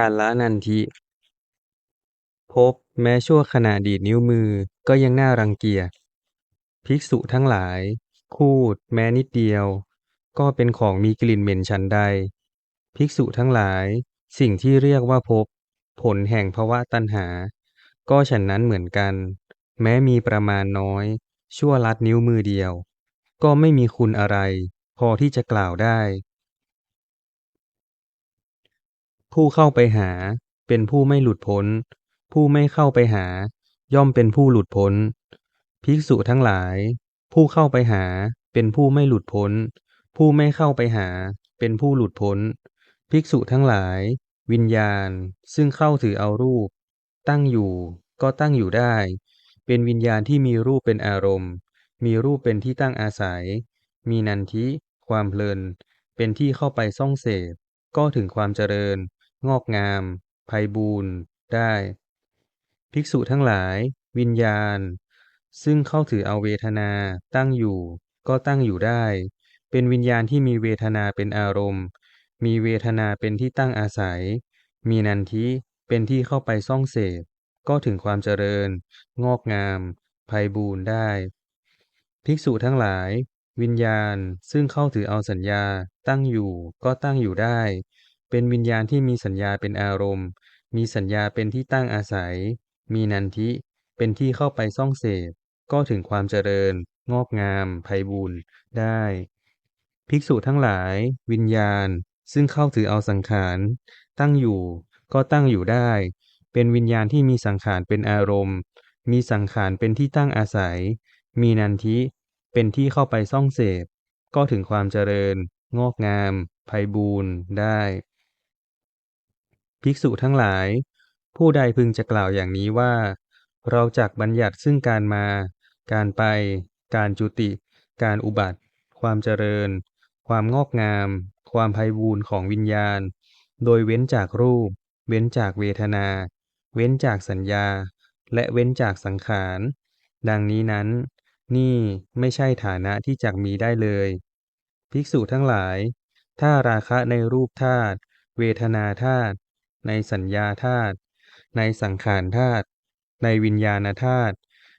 การละนันทิ พบแม้ชั่วขณะดีดนิ้วมือก็ยังน่ารังเกียจ ภิกษุทั้งหลาย คูดแม้นิดเดียว ก็เป็นของมีกลิ่นเหม็นฉันใด ภิกษุทั้งหลาย สิ่งที่เรียกว่าพบ ผลแห่งภวะตัณหา ก็ฉันนั้นเหมือนกัน แม้มีประมาณน้อย ชั่วลัดนิ้วมือเดียว ก็ไม่มีคุณอะไร พอที่จะกล่าวได้ ผู้เข้าไปหา เป็นผู้ไม่หลุดพ้น ผู้ไม่เข้าไปหา ย่อมเป็นผู้หลุดพ้น ภิกษุทั้งหลาย ผู้เข้าไปหา เป็นผู้ไม่หลุดพ้น ผู้ไม่เข้าไปหา เป็นผู้หลุดพ้น ภิกษุทั้งหลาย วิญญาณ ซึ่งเข้าถือเอารูป ตั้งอยู่ ก็ตั้งอยู่ได้ เป็นวิญญาณที่มีรูปเป็นอารมณ์ มีรูปเป็นที่ตั้งอาศัย มีนันทิ ความเพลิน เป็นที่เข้าไปซ่องเสพ ก็ถึงความเจริญ งอกงามไพบูรณ์ได้ ภิกษุทั้งหลาย วิญญาณ ซึ่งเข้าถือเอาเวทนาตั้งอยู่ ก็ตั้งอยู่ได้ เป็นวิญญาณที่มีเวทนาเป็นอารมณ์ มีเวทนาเป็นที่ตั้งอาศัย มีนันทิเป็นที่เข้าไปซ่องเสพ ก็ถึงความเจริญ งอกงามไพบูรณ์ได้ ภิกษุทั้งหลาย วิญญาณซึ่งเข้าถือเอาสัญญาตั้งอยู่ ก็ตั้งอยู่ได้ เป็นวิญญาณที่มีสัญญาเป็นอารมณ์ มีสัญญาเป็นที่ตั้งอาศัย มีนันทิ เป็นที่เข้าไปซ่องเสพ ก็ถึงความเจริญ งอกงามไพบูรณ์ได้ ภิกษุทั้งหลาย วิญญาณ ซึ่งเข้าถือเอาสังขาร ตั้งอยู่ ก็ตั้งอยู่ได้ เป็นวิญญาณที่มีสังขารเป็นอารมณ์ มีสังขารเป็นที่ตั้งอาศัย มีนันทิ เป็นที่เข้าไปซ่องเสพ ก็ถึงความเจริญ งอกงามไพบูรณ์ได้ ภิกษุทั้งหลาย ผู้ใดพึงจะกล่าวอย่างนี้ว่า เราจักบัญญัติซึ่งการมา การไป การจุติ การอุบัติ ความเจริญ ความงอกงาม ความไพบูรณ์ของวิญญาณ โดยเว้นจากรูป เว้นจากเวทนา เว้นจากสัญญา และเว้นจากสังขาร ดังนี้นั้น นี่ไม่ใช่ฐานะที่จักมีได้เลย ภิกษุทั้งหลาย ถ้าราคะในรูปธาตุ เวทนาธาตุ ในสัญญาธาตุในสังขารธาตุในวิญญาณธาตุ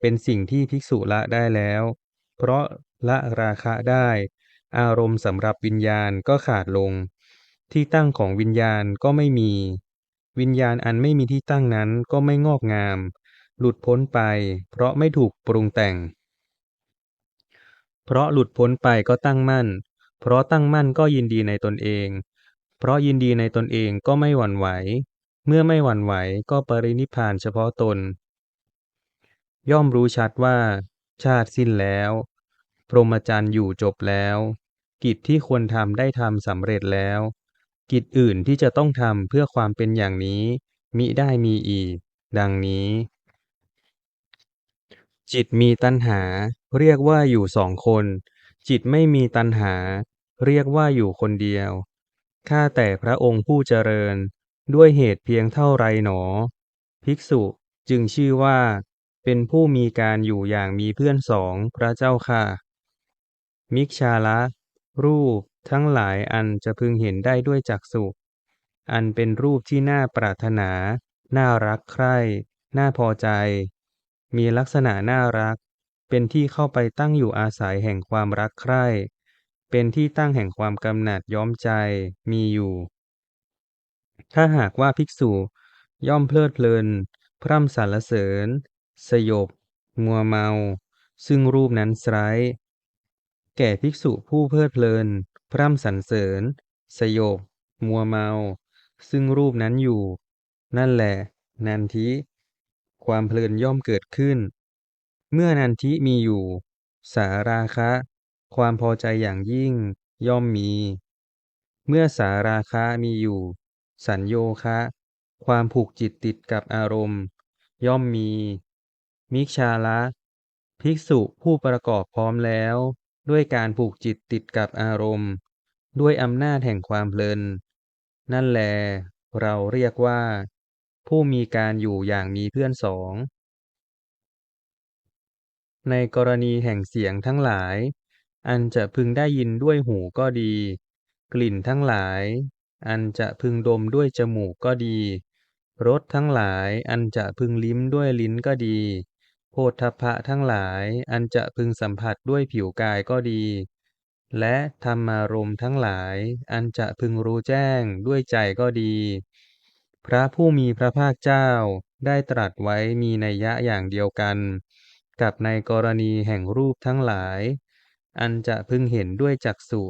เป็นสิ่งที่ภิกษุละได้แล้ว เพราะละราคะได้ อารมณ์สำหรับวิญญาณก็ขาดลง ที่ตั้งของวิญญาณก็ไม่มี วิญญาณอันไม่มีที่ตั้งนั้นก็ไม่งอกงาม หลุดพ้นไป เพราะไม่ถูกปรุงแต่ง เพราะหลุดพ้นไปก็ตั้งมั่น เพราะตั้งมั่นก็ยินดีในตนเอง เพราะยินดีในตนเองก็ไม่หวั่นไหว เมื่อไม่หวั่นไหวก็ปรินิพพานเฉพาะตน ย่อมรู้ชัดว่า ชาติสิ้นแล้ว พรหมจรรย์อยู่จบแล้ว กิจที่ควรทำได้ทำสำเร็จแล้ว กิจอื่นที่จะต้องทำเพื่อความเป็นอย่างนี้ มิได้มีอีก ดังนี้ จิตมีตัณหา เรียกว่าอยู่สองคน จิตไม่มีตัณหา เรียกว่าอยู่คนเดียว ข้าแต่พระองค์ผู้เจริญ ด้วยเหตุเพียงเท่าไรหนอ ภิกษุจึงชื่อว่า เป็นผู้มีการอยู่อย่างมีเพื่อนสองพระเจ้าค่ะ มิกชาละ รูปทั้งหลายอันจะพึงเห็นได้ด้วยจักษุอันเป็นรูปที่น่าปรารถนา น่ารักใคร่ น่าพอใจ มีลักษณะน่ารัก เป็นที่เข้าไปตั้งอยู่อาศัยแห่งความรักใคร่ เป็นที่ตั้งแห่งความกำหนัดย้อมใจมีอยู่ ถ้าหากว่าภิกษุย่อมเพลิดเพลิน พร่ำสรรเสริญ สยบ มัวเมา ซึ่งรูปนั้นไซร้แก่ภิกษุผู้เพลิดเพลิน พร่ำสรรเสริญ สยบ มัวเมา ซึ่งรูปนั้นอยู่ นั่นแหละ นันทิ ความเพลินย่อมเกิดขึ้น เมื่อนันทิมีอยู่ สาราคะ ความพอใจอย่างยิ่งย่อมมี เมื่อสาราคะมีอยู่ สัญโยคะ ความผูกจิตติดกับอารมณ์ ย่อมมี มิกชาละภิกษุผู้ประกอบพร้อมแล้ว ด้วยการผูกจิตติดกับอารมณ์ ด้วยอำนาจแห่งความเพลิน นั่นแล เราเรียกว่า ผู้มีการอยู่อย่างมีเพื่อนสอง ในกรณีแห่งเสียงทั้งหลาย อันจะพึงได้ยินด้วยหูก็ดี กลิ่นทั้งหลาย อันจะพึงดมด้วยจมูกก็ดีรสทั้งหลาย อันจะพึงลิ้มด้วยลิ้นก็ดี โพธพะทั้งหลาย อันจะพึงสัมผัสด้วยผิวกายก็ดี และธรรมารมทั้งหลาย อันจะพึงรู้แจ้งด้วยใจก็ดี พระผู้มีพระภาคเจ้าได้ตรัสไว้มีนัยยะอย่างเดียวกัน กับในกรณีแห่งรูปทั้งหลาย อันจะพึงเห็นด้วยจักษุ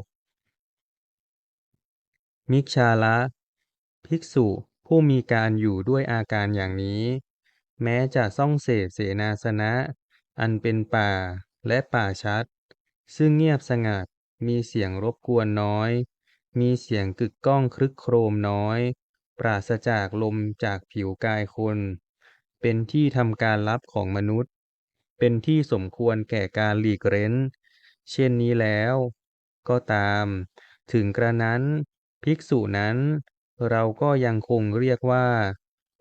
มิกชาละ ภิกษุผู้มีการอยู่ด้วยอาการอย่างนี้ แม้จะซ่องเสพเสนาสนะ อันเป็นป่าและป่าชัด ซึ่งเงียบสงัดมีเสียงรบกวนน้อย มีเสียงกึกก้องครึกโครมน้อย ปราศจากลมจากผิวกายคน เป็นที่ทำการลับของมนุษย์ เป็นที่สมควรแก่การหลีกเร้น เช่นนี้แล้ว ก็ตาม ถึงกระนั้นภิกษุนั้น เราก็ยังคงเรียกว่า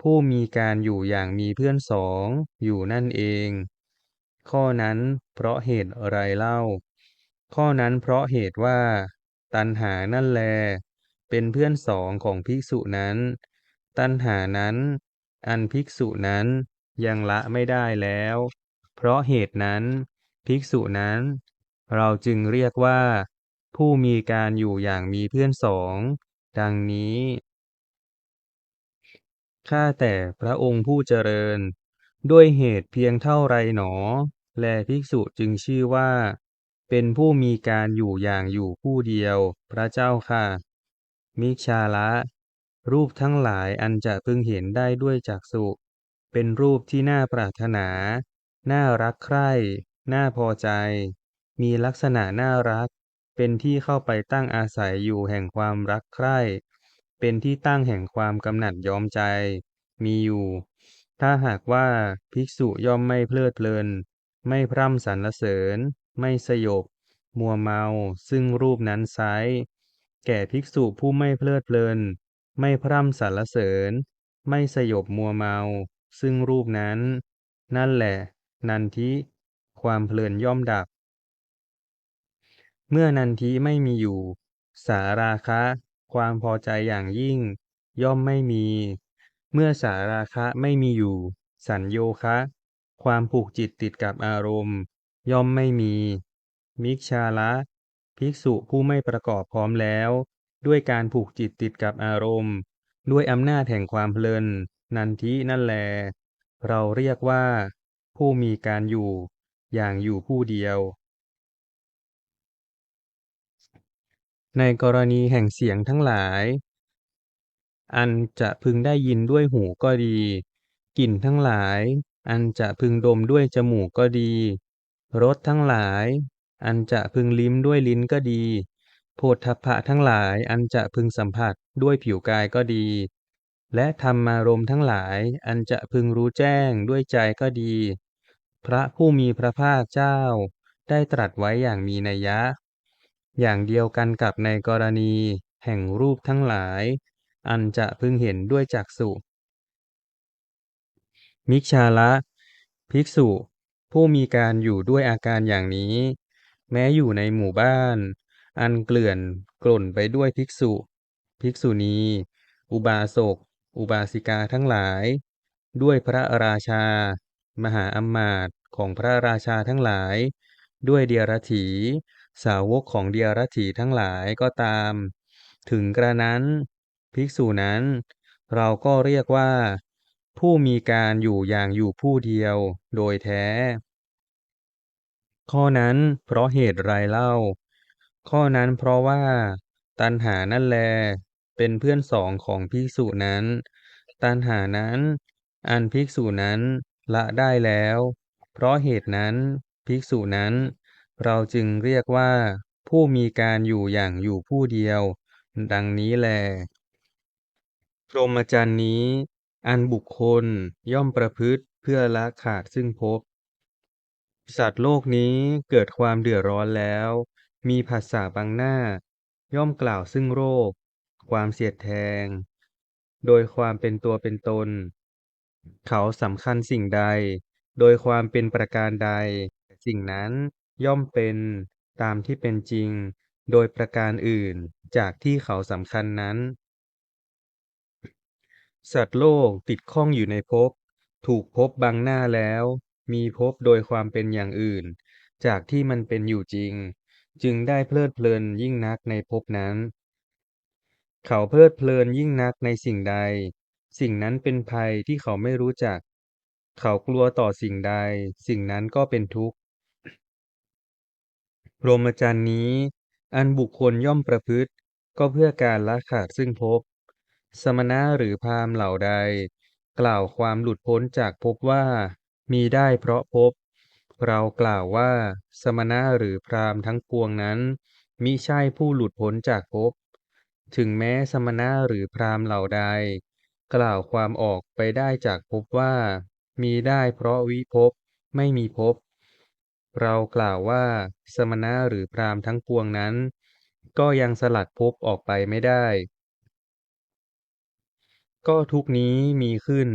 ผู้มีการอยู่อย่างมีเพื่อนสองอยู่นั่นเอง ข้อนั้นเพราะเหตุอะไรเล่า ข้อนั้นเพราะเหตุว่า ตัณหานั่นแล เป็นเพื่อนสองของภิกษุนั้น ตัณหานั้น อันภิกษุนั้นยังละไม่ได้แล้ว เพราะเหตุนั้น ภิกษุนั้น เราจึงเรียกว่า ผู้มีการอยู่อย่างมีเพื่อนสอง ดังนี้ ข้าแต่พระองค์ผู้เจริญ ด้วยเหตุเพียงเท่าไรหนอ แลภิกษุจึงชื่อว่า เป็นผู้มีการอยู่อย่างอยู่ผู้เดียว พระเจ้าค่ะ มิชาละ รูปทั้งหลายอันจะพึงเห็นได้ด้วยจักษุเป็นรูปที่น่าปรารถนา น่ารักใคร่ น่าพอใจ มีลักษณะน่ารัก เป็นที่เข้าไปตั้งอาศัยอยู่แห่งความรักใคร่ เป็นที่ตั้งแห่งความกำหนัดย้อมใจ มีอยู่ ถ้าหากว่าภิกษุย่อมไม่เพลิดเพลิน ไม่พร่ำสรรเสริญ ไม่สยบ มัวเมา ซึ่งรูปนั้นไซแก่ภิกษุผู้ไม่เพลิดเพลิน ไม่พร่ำสรรเสริญ ไม่สยบมัวเมา ซึ่งรูปนั้น นั่นแหละ นันทิ ความเพลินย่อมดับ เมื่อนันทิไม่มีอยู่ สาราคะ ความพอใจอย่างยิ่ง ย่อมไม่มี เมื่อสาราคะไม่มีอยู่ สัญโยคะ ความผูกจิตติดกับอารมณ์ ย่อมไม่มี มิกชาละ ภิกษุผู้ไม่ประกอบพร้อมแล้ว ด้วยการผูกจิตติดกับอารมณ์ ด้วยอำนาจแห่งความเพลิน นันทินั่นแล เราเรียกว่า ผู้มีการอยู่ อย่างอยู่ผู้เดียว ในกรณีแห่งเสียงทั้งหลาย อันจะพึงได้ยินด้วยหูก็ดี กลิ่นทั้งหลาย อันจะพึงดมด้วยจมูกก็ดี รสทั้งหลาย อันจะพึงลิ้มด้วยลิ้นก็ดี โพธพะทั้งหลาย อันจะพึงสัมผัสด้วยผิวกายก็ดี และธรรมารมทั้งหลาย อันจะพึงรู้แจ้งด้วยใจก็ดี พระผู้มีพระภาคเจ้า ได้ตรัสไว้อย่างมีนัยยะ อย่างเดียวกันกับในกรณี แห่งรูปทั้งหลาย อันจะพึงเห็นด้วยจักษุ มิชาละ ภิกษุ ผู้มีการอยู่ด้วยอาการอย่างนี้ แม้อยู่ในหมู่บ้าน อันเกลื่อนกล่นไปด้วยภิกษุ ภิกษุณี อุบาสก อุบาสิกาทั้งหลาย ด้วยพระราชา มหาอมาตย์ของพระราชาทั้งหลาย ด้วยเดียรถี สาวกของเดียรถีทั้งหลายก็ตาม ถึงกระนั้นภิกษุนั้น เราก็เรียกว่า ผู้มีการอยู่อย่างอยู่ผู้เดียวโดยแท้ ข้อนั้นเพราะเหตุไรเล่า ข้อนั้นเพราะว่า ตัณหานั่นแล เป็นเพื่อนสองของภิกษุนั้น ตัณหานั้น อันภิกษุนั้นละได้แล้ว เพราะเหตุนั้นภิกษุนั้น เราจึงเรียกว่า ผู้มีการอยู่อย่างอยู่ผู้เดียว ดังนี้แล พรหมจรรย์นี้ อันบุคคลย่อมประพฤติเพื่อละขาดซึ่งภพสัตว์โลกนี้เกิดความเดือดร้อนแล้ว มีภาษาบังหน้า ย่อมกล่าวซึ่งโรค ความเสียดแทง โดยความเป็นตัวเป็นตน เขาสำคัญสิ่งใด โดยความเป็นประการใด สิ่งนั้น ย่อมเป็นตามที่เป็นจริง โดยประการอื่นจากที่เขาสำคัญนั้น สัตว์โลกติดข้องอยู่ในภพถูกภพบังหน้าแล้ว มีภพโดยความเป็นอย่างอื่น จากที่มันเป็นอยู่จริง จึงได้เพลิดเพลินยิ่งนักในภพนั้น เขาเพลิดเพลินยิ่งนักในสิ่งใด สิ่งนั้นเป็นภัยที่เขาไม่รู้จัก เขากลัวต่อสิ่งใด สิ่งนั้นก็เป็นทุกข์ พรหมจรรย์นี้ อันบุคคลย่อมประพฤติ ก็เพื่อการละขาดซึ่งภพ สมณะหรือพราหมณ์เหล่าใด กล่าวความหลุดพ้นจากภพว่า มีได้เพราะภพ เรากล่าวว่า สมณะหรือพราหมณ์ทั้งปวงนั้น มิใช่ผู้หลุดพ้นจากภพ ถึงแม้สมณะหรือพราหมณ์เหล่าใด กล่าวความออกไปได้จากภพว่า มีได้เพราะวิภพ ไม่มีภพ เรากล่าวว่าสมณะหรือพราหมณ์ทั้งปวงนั้น ก็ยังสลัดภพออกไปไม่ได้ ก็ทุกนี้มีขึ้น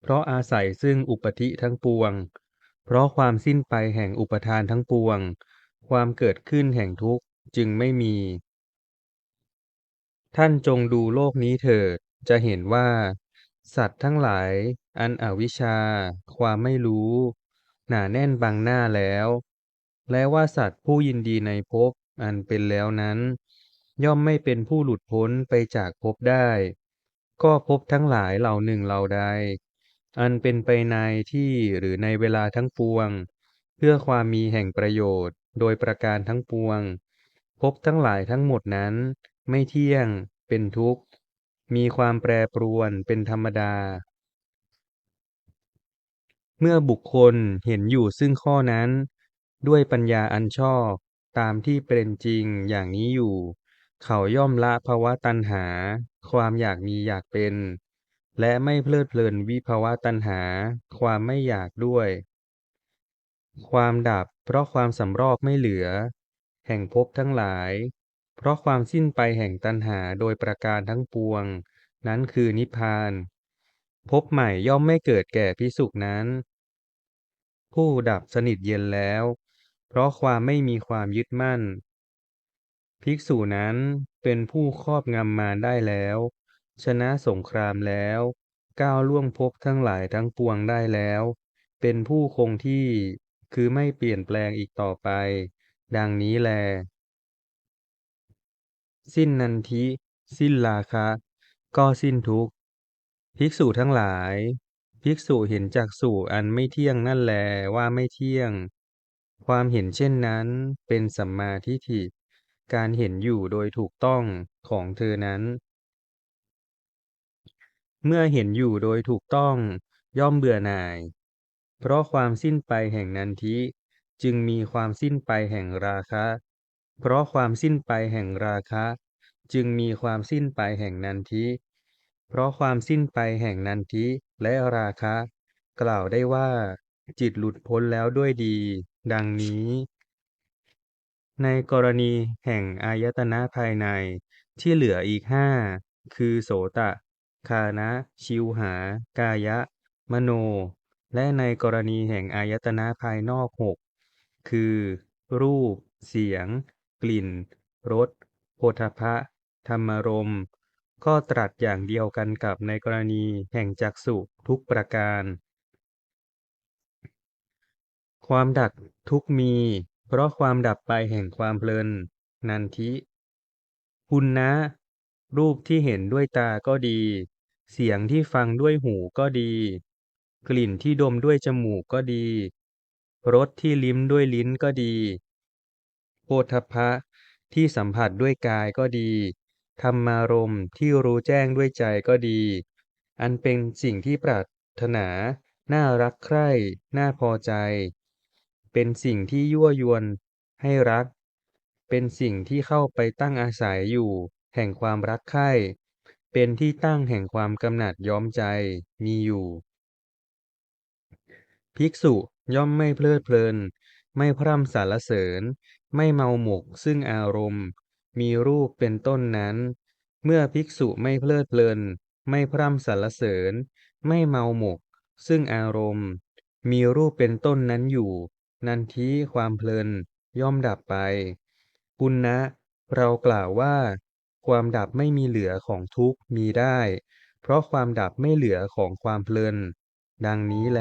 เพราะอาศัยซึ่งอุปธิทั้งปวง เพราะความสิ้นไปแห่งอุปทานทั้งปวง ความเกิดขึ้นแห่งทุกข์จึงไม่มี ท่านจงดูโลกนี้เถิด จะเห็นว่า สัตว์ทั้งหลาย อันอวิชชา ความไม่รู้ หนาแน่นบังหน้าแล้ว และว่าสัตว์ผู้ยินดีในภพอันเป็นแล้วนั้น ย่อมไม่เป็นผู้หลุดพ้นไปจากภพได้ ก็ภพทั้งหลายเหล่าหนึ่งเหล่าใด อันเป็นไปในที่หรือในเวลาทั้งปวง เพื่อความมีแห่งประโยชน์ โดยประการทั้งปวงภพทั้งหลายทั้งหมดนั้น ไม่เที่ยง เป็นทุกข์ มีความแปรปรวนเป็นธรรมดา เมื่อบุคคลเห็นอยู่ซึ่งข้อนั้น ด้วยปัญญาอันชอบตามที่เป็นจริงอย่างนี้อยู่ เขาย่อมละภาวะตัณหา ความอยากมีอยากเป็น และไม่เพลิดเพลินวิภาวะตัณหา ความไม่อยากด้วย ความดับเพราะความสำรอกไม่เหลือ แห่งภพทั้งหลาย เพราะความสิ้นไปแห่งตัณหาโดยประการทั้งปวง นั้นคือนิพพาน ภพใหม่ย่อมไม่เกิดแก่ภิกษุนั้น ผู้ดับสนิทเย็นแล้ว เพราะความไม่มีความยึดมั่น ภิกษุนั้นเป็นผู้ครอบงำมารได้แล้ว ชนะสงครามแล้ว ก้าวล่วงภพทั้งหลายทั้งปวงได้แล้ว เป็นผู้คงที่คือไม่เปลี่ยนแปลงอีกต่อไป ดังนี้แล สิ้นนันทิ สิ้นราคะ ก็สิ้นทุกข์ ภิกษุทั้งหลาย ภิกษุเห็นจักษุอันไม่เที่ยงนั่นแลว่าไม่เที่ยง ความเห็นเช่นนั้นเป็นสัมมาทิฏฐิ การเห็นอยู่โดยถูกต้องของเธอนั้น เมื่อเห็นอยู่โดยถูกต้องย่อมเบื่อหน่าย เพราะความสิ้นไปแห่งนันทิจึงมีความสิ้นไปแห่งราคะ เพราะความสิ้นไปแห่งราคะ จึงมีความสิ้นไปแห่งนันทิ เพราะความสิ้นไปแห่งนันทิและราคะ กล่าวได้ว่า จิตหลุดพ้นแล้วด้วยดี ดังนี้ ในกรณีแห่งอายตนะภายในที่เหลืออีกห้าคือโสตะ คานะ ชิวหา กายะ มโน และในกรณีแห่งอายตนะภายนอกหกคือ รูป เสียง กลิ่นรสโผฏฐัพะ ธรรมรม ก็ตรัสอย่างเดียวกันกับในกรณีแห่งจักษุทุกประการ ความดับทุกมี เพราะความดับไปแห่งความเพลิน นันทิปุณณะรูปที่เห็นด้วยตาก็ดี เสียงที่ฟังด้วยหูก็ดี กลิ่นที่ดมด้วยจมูกก็ดี รสที่ลิ้มด้วยลิ้นก็ดีโผฏฐัพพะที่สัมผัสด้วยกายก็ดี ธรรมารมณ์ที่รู้แจ้งด้วยใจก็ดี อันเป็นสิ่งที่ปรารถนา น่ารักใคร่ น่าพอใจ เป็นสิ่งที่ยั่วยวนให้รัก เป็นสิ่งที่เข้าไปตั้งอาศัยอยู่ แห่งความรักใคร่ เป็นที่ตั้งแห่งความกำหนัดย้อมใจ มีอยู่ ภิกษุย่อมไม่เพลิดเพลิน ไม่พร่ำสรรเสริญ ไม่เมาหมกซึ่งอารมณ์ มีรูปเป็นต้นนั้น เมื่อภิกษุไม่เพลิดเพลิน ไม่พร่ำสรรเสริญ ไม่เมาหมก ซึ่งอารมณ์ มีรูปเป็นต้นนั้นอยู่ นันทิความเพลินย่อมดับไปปุณณะเรากล่าวว่า ความดับไม่มีเหลือของทุกมีได้ เพราะความดับไม่เหลือของความเพลิน ดังนี้แล